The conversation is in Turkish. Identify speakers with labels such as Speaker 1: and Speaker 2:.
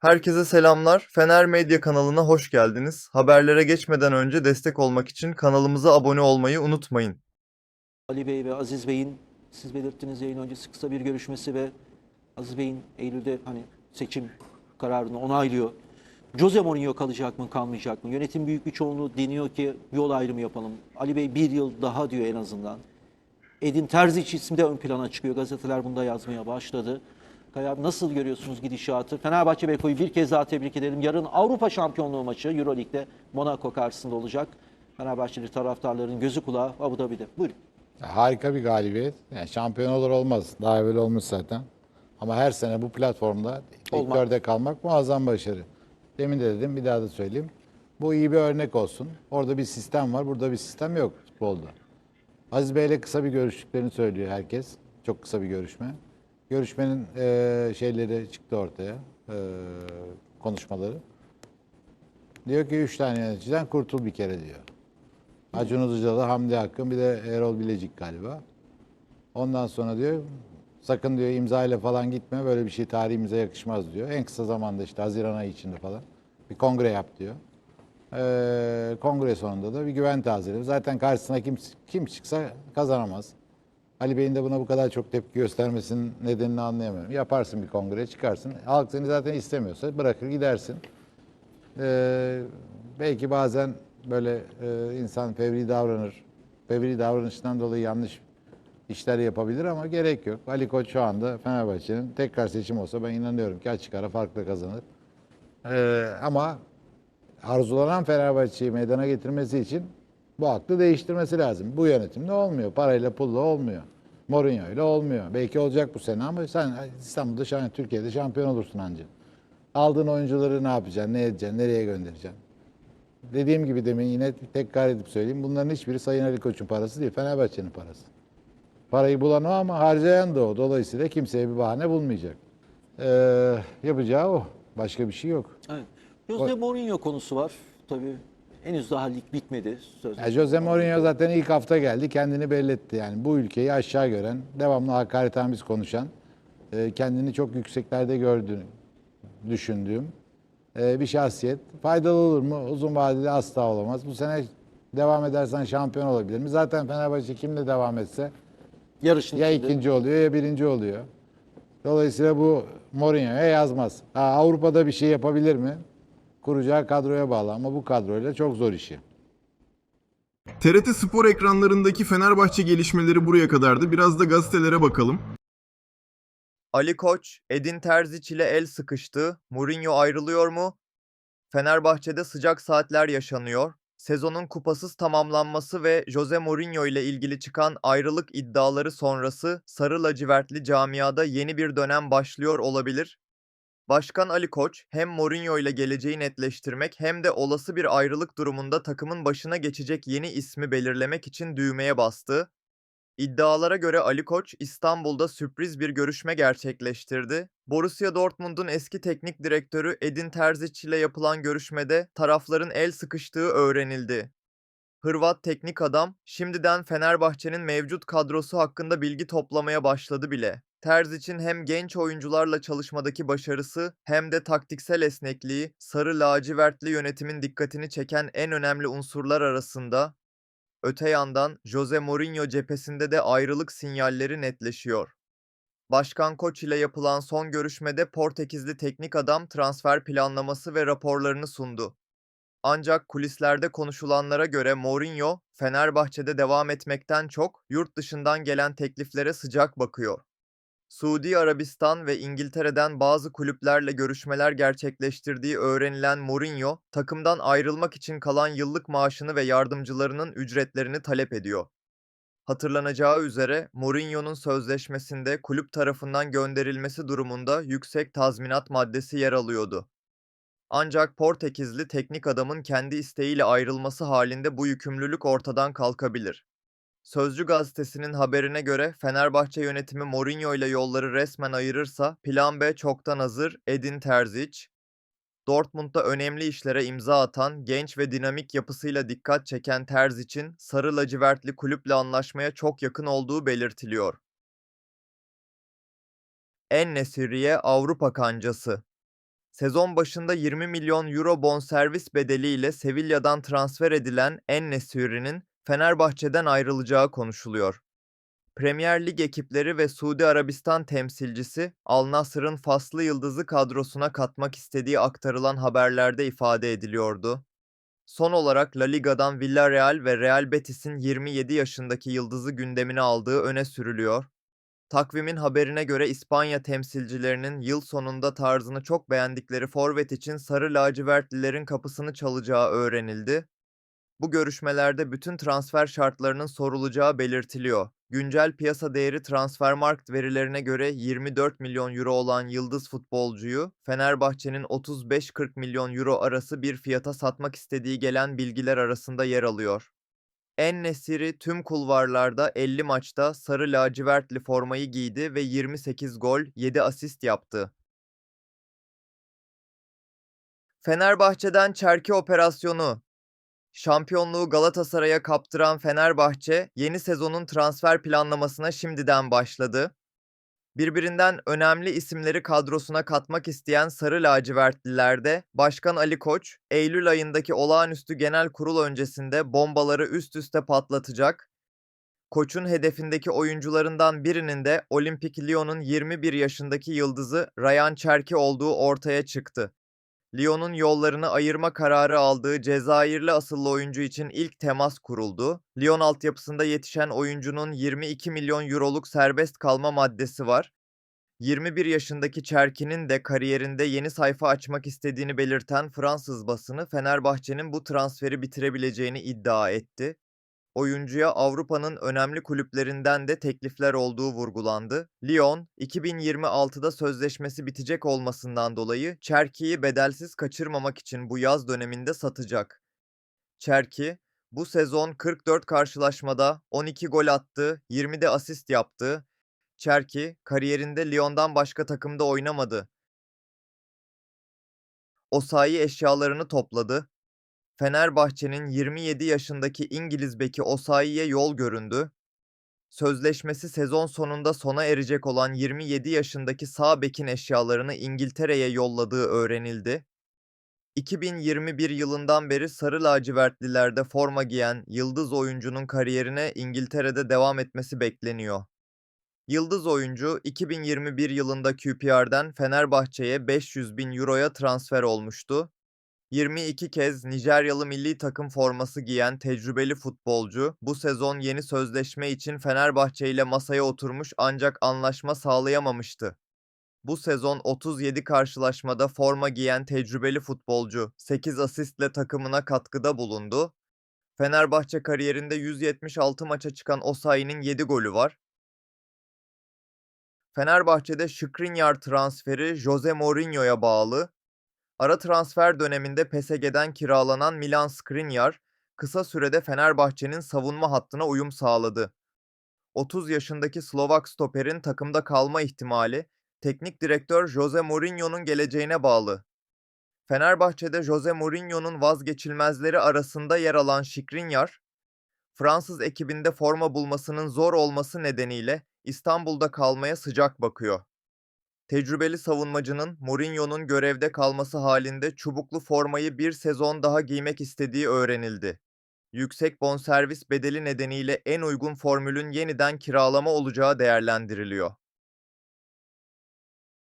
Speaker 1: Herkese selamlar. Fener Medya kanalına hoş geldiniz. Haberlere geçmeden önce destek olmak için kanalımıza abone olmayı unutmayın.
Speaker 2: Ali Bey ve Aziz Bey'in siz belirttiniz yayın öncesi kısa bir görüşmesi ve Aziz Bey'in Eylül'de hani seçim kararını onaylıyor. Jose Mourinho kalacak mı kalmayacak mı? Yönetim büyük bir çoğunluğu deniyor ki yol ayrımı yapalım. Ali Bey bir yıl daha diyor en azından. Edin Terzic ismi de ön plana çıkıyor. Gazeteler bunda yazmaya başladı. Kaya nasıl görüyorsunuz gidişatı? Fenerbahçe Beko'yu bir kez daha tebrik edelim. Yarın Avrupa Şampiyonluğu maçı Euroleague'de Monaco karşısında olacak. Fenerbahçeli taraftarların gözü kulağı Abu Dhabi'de. Buyurun.
Speaker 3: Harika bir galibiyet. Yani şampiyon olur olmaz. Daha evvel olmuş zaten. Ama her sene bu platformda ilk dörde kalmak muazzam başarı. Demin de dedim bir daha da söyleyeyim. Bu iyi bir örnek olsun. Orada bir sistem var. Burada bir sistem yok futbolda. Aziz Bey'le kısa bir görüştüklerini söylüyor herkes. Çok kısa bir görüşme. Görüşmenin eee, şeyleri çıktı ortaya. eee, konuşmaları. Diyor ki üç tane yöneticiden kurtul bir kere diyor. Acun Ilıcalı, Hamdi Akın bir de Erol Bilecik galiba. Ondan sonra diyor sakın diyor imza ile falan gitme böyle bir şey tarihimize yakışmaz diyor. En kısa zamanda işte Haziran ayı içinde falan bir kongre yap diyor. Ee, kongre sonunda da bir güven tazeli. Zaten karşısına kim, kim çıksa kazanamaz. Ali Bey'in de buna bu kadar çok tepki göstermesinin nedenini anlayamıyorum. Yaparsın bir kongre çıkarsın. Halk seni zaten istemiyorsa bırakır gidersin. Ee, belki bazen böyle e, insan fevri davranır. Fevri davranışından dolayı yanlış işler yapabilir ama gerek yok. Ali Koç şu anda Fenerbahçe'nin tekrar seçim olsa ben inanıyorum ki açık ara farklı kazanır. Ee, ama arzulanan Fenerbahçe'yi meydana getirmesi için bu aklı değiştirmesi lazım. Bu yönetimde olmuyor. Parayla pulla olmuyor. Mourinho ile olmuyor. Belki olacak bu sene ama sen İstanbul'da, şampiyon, Türkiye'de şampiyon olursun ancak. Aldığın oyuncuları ne yapacaksın, ne edeceksin, nereye göndereceksin? Dediğim gibi demin yine tekrar edip söyleyeyim. Bunların hiçbiri Sayın Ali Koç'un parası değil, Fenerbahçe'nin parası. Parayı bulan o ama harcayan da o. Dolayısıyla kimseye bir bahane bulmayacak. Ee, yapacağı o. Başka bir şey yok.
Speaker 2: Evet. Jose Mourinho konusu var. Tabii henüz daha lig bitmedi. Sözleşme.
Speaker 3: Jose Mourinho zaten ilk hafta geldi, kendini belli etti. Yani bu ülkeyi aşağı gören, devamlı hakaretamiz konuşan, e, kendini çok yükseklerde gördüğünü düşündüğüm e, bir şahsiyet. Faydalı olur mu? Uzun vadede asla olamaz. Bu sene devam edersen şampiyon olabilir mi? Zaten Fenerbahçe kimle devam etse
Speaker 2: Yarışın
Speaker 3: ya
Speaker 2: içinde.
Speaker 3: ikinci oluyor ya birinci oluyor. Dolayısıyla bu Mourinho'ya yazmaz. Ha, Avrupa'da bir şey yapabilir mi? Kuracağı kadroya bağlı ama bu kadroyla çok zor işi.
Speaker 4: TRT Spor ekranlarındaki Fenerbahçe gelişmeleri buraya kadardı. Biraz da gazetelere bakalım.
Speaker 1: Ali Koç, Edin Terzic ile el sıkıştı. Mourinho ayrılıyor mu? Fenerbahçe'de sıcak saatler yaşanıyor. Sezonun kupasız tamamlanması ve Jose Mourinho ile ilgili çıkan ayrılık iddiaları sonrası sarı lacivertli camiada yeni bir dönem başlıyor olabilir. Başkan Ali Koç hem Mourinho ile geleceği netleştirmek hem de olası bir ayrılık durumunda takımın başına geçecek yeni ismi belirlemek için düğmeye bastı. İddialara göre Ali Koç İstanbul'da sürpriz bir görüşme gerçekleştirdi. Borussia Dortmund'un eski teknik direktörü Edin Terzic ile yapılan görüşmede tarafların el sıkıştığı öğrenildi. Hırvat teknik adam şimdiden Fenerbahçe'nin mevcut kadrosu hakkında bilgi toplamaya başladı bile. Terzic'in hem genç oyuncularla çalışmadaki başarısı hem de taktiksel esnekliği sarı lacivertli yönetimin dikkatini çeken en önemli unsurlar arasında Öte yandan Jose Mourinho cephesinde de ayrılık sinyalleri netleşiyor. Başkan Koç ile yapılan son görüşmede Portekizli teknik adam transfer planlaması ve raporlarını sundu. Ancak kulislerde konuşulanlara göre Mourinho, Fenerbahçe'de devam etmekten çok yurt dışından gelen tekliflere sıcak bakıyor. Suudi Arabistan ve İngiltere'den bazı kulüplerle görüşmeler gerçekleştirdiği öğrenilen Mourinho, takımdan ayrılmak için kalan yıllık maaşını ve yardımcılarının ücretlerini talep ediyor. Hatırlanacağı üzere Mourinho'nun sözleşmesinde kulüp tarafından gönderilmesi durumunda yüksek tazminat maddesi yer alıyordu. Ancak Portekizli teknik adamın kendi isteğiyle ayrılması halinde bu yükümlülük ortadan kalkabilir. Sözcü gazetesinin haberine göre Fenerbahçe yönetimi Mourinho ile yolları resmen ayırırsa plan B çoktan hazır Edin Terzic. Dortmund'da önemli işlere imza atan, genç ve dinamik yapısıyla dikkat çeken Terzic'in sarı lacivertli kulüple anlaşmaya çok yakın olduğu belirtiliyor. En Nesiriye Avrupa kancası Sezon başında 20 milyon euro bonservis bedeliyle Sevilla'dan transfer edilen En-Nesyri'nin Fenerbahçe'den ayrılacağı konuşuluyor. Premier Lig ekipleri ve Suudi Arabistan temsilcisi Al Nassr'ın faslı yıldızı kadrosuna katmak istediği aktarılan haberlerde ifade ediliyordu. Son olarak La Liga'dan Villarreal ve Real Betis'in 27 yaşındaki yıldızı gündemine aldığı öne sürülüyor. Takvimin haberine göre İspanya temsilcilerinin yıl sonunda tarzını çok beğendikleri forvet için sarı lacivertlilerin kapısını çalacağı öğrenildi. Bu görüşmelerde bütün transfer şartlarının sorulacağı belirtiliyor. Güncel piyasa değeri Transfermarkt verilerine göre 24 milyon euro olan yıldız futbolcuyu Fenerbahçe'nin 35-40 milyon euro arası bir fiyata satmak istediği gelen bilgiler arasında yer alıyor. En-Nesyri tüm kulvarlarda 50 maçta sarı lacivertli formayı giydi ve 28 gol, 7 asist yaptı. Fenerbahçe'den çerki operasyonu Şampiyonluğu Galatasaray'a kaptıran Fenerbahçe, yeni sezonun transfer planlamasına şimdiden başladı. Birbirinden önemli isimleri kadrosuna katmak isteyen Sarı Lacivertlilerde Başkan Ali Koç, Eylül ayındaki olağanüstü genel kurul öncesinde bombaları üst üste patlatacak. Koç'un hedefindeki oyuncularından birinin de Olimpik Lyon'un 21 yaşındaki yıldızı Ryan Cherki olduğu ortaya çıktı. Lyon'un yollarını ayırma kararı aldığı Cezayirli asıllı oyuncu için ilk temas kuruldu. Lyon altyapısında yetişen oyuncunun 22 milyon euroluk serbest kalma maddesi var. 21 yaşındaki Çerki'nin de kariyerinde yeni sayfa açmak istediğini belirten Fransız basını Fenerbahçe'nin bu transferi bitirebileceğini iddia etti. Oyuncuya Avrupa'nın önemli kulüplerinden de teklifler olduğu vurgulandı. Lyon, 2026'da sözleşmesi bitecek olmasından dolayı Çerki'yi bedelsiz kaçırmamak için bu yaz döneminde satacak. Çerki, bu sezon 44 karşılaşmada 12 gol attı, 20 de asist yaptı. Çerki, kariyerinde Lyon'dan başka takımda oynamadı. Osayi eşyalarını topladı. Fenerbahçe'nin 27 yaşındaki İngiliz beki Osayi'ye yol göründü. Sözleşmesi sezon sonunda sona erecek olan 27 yaşındaki sağ bekin eşyalarını İngiltere'ye yolladığı öğrenildi. 2021 yılından beri Sarı Lacivertlilerde forma giyen yıldız oyuncunun kariyerine İngiltere'de devam etmesi bekleniyor. Yıldız oyuncu 2021 yılında QPR'den Fenerbahçe'ye 500 bin euroya transfer olmuştu. 22 kez Nijeryalı milli takım forması giyen tecrübeli futbolcu bu sezon yeni sözleşme için Fenerbahçe ile masaya oturmuş ancak anlaşma sağlayamamıştı. Bu sezon 37 karşılaşmada forma giyen tecrübeli futbolcu 8 asistle takımına katkıda bulundu. Fenerbahçe kariyerinde 176 maça çıkan Osayi'nin 7 golü var. Fenerbahçe'de Skriniar transferi Jose Mourinho'ya bağlı. Ara transfer döneminde PSG'den kiralanan Milan Skriniar, kısa sürede Fenerbahçe'nin savunma hattına uyum sağladı. 30 yaşındaki Slovak stoperin takımda kalma ihtimali, teknik direktör Jose Mourinho'nun geleceğine bağlı. Fenerbahçe'de Jose Mourinho'nun vazgeçilmezleri arasında yer alan Skriniar, Fransız ekibinde forma bulmasının zor olması nedeniyle İstanbul'da kalmaya sıcak bakıyor. Tecrübeli savunmacının Mourinho'nun görevde kalması halinde çubuklu formayı bir sezon daha giymek istediği öğrenildi. Yüksek bonservis bedeli nedeniyle en uygun formülün yeniden kiralama olacağı değerlendiriliyor.